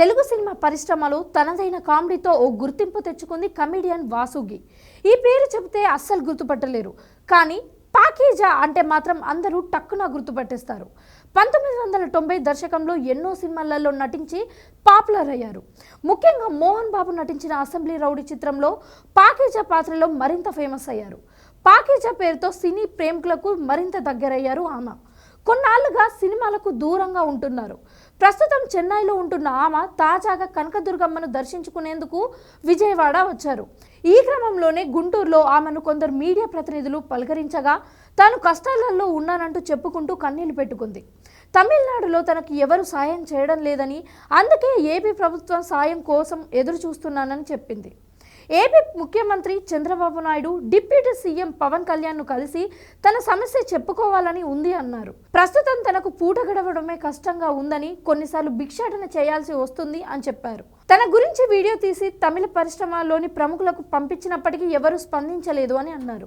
Telugu cinema పరిశ్రమలో తనదైన కామెడీతో ఓ గుర్తింపు తెచ్చుకుంది కమెడియన్ వాసుగి ఈ పేరు చెబితే అస్సలు గుర్తుపట్టలేరు. కానీ పాకీజా అంటే మాత్రం అందరూ టక్కున గుర్తుపట్టేస్తారు. పంతొమ్మిది వందల తొంభై దశకంలో ఎన్నో సినిమాలలో నటించి పాపులర్ అయ్యారు. ముఖ్యంగా మోహన్ బాబు నటించిన అసెంబ్లీ రౌడీ చిత్రంలో పాకీజా పాత్రలో మరింత ఫేమస్ అయ్యారు. పాకీజా పేరుతో సినీ ప్రేమికులకు మరింత దగ్గరయ్యారు ఆమె. కొన్నాళ్ళుగా సినిమాలకు దూరంగా ఉంటున్నారు. ప్రస్తుతం చెన్నైలో ఉంటున్న ఆమె తాజాగా కనకదుర్గమ్మను దర్శించుకునేందుకు విజయవాడ వచ్చారు. ఈ క్రమంలోనే గుంటూరులో ఆమెను కొందరు మీడియా ప్రతినిధులు పలకరించగా తాను కష్టాలలో ఉన్నానంటూ చెప్పుకుంటూ కన్నీళ్ళు పెట్టుకుంది. తమిళనాడులో తనకు ఎవరు సాయం చేయడం లేదని అందుకే ఏపీ ప్రభుత్వం సాయం కోసం ఎదురు చూస్తున్నానని చెప్పింది. ఏపీ ముఖ్యమంత్రి చంద్రబాబు నాయుడు డిప్యూటీ సీఎం పవన్ కళ్యాణ్ను కలిసి తన సమస్య చెప్పుకోవాలని ఉంది అన్నారు. ప్రస్తుతం తనకు పూట గడవడమే కష్టంగా ఉందని కొన్నిసార్లు భిక్షాటన చేయాల్సి వస్తుంది అని చెప్పారు. తన గురించి వీడియో తీసి తమిళ పరిశ్రమలోని ప్రముఖులకు పంపించినప్పటికీ ఎవరూ స్పందించలేదు అని అన్నారు.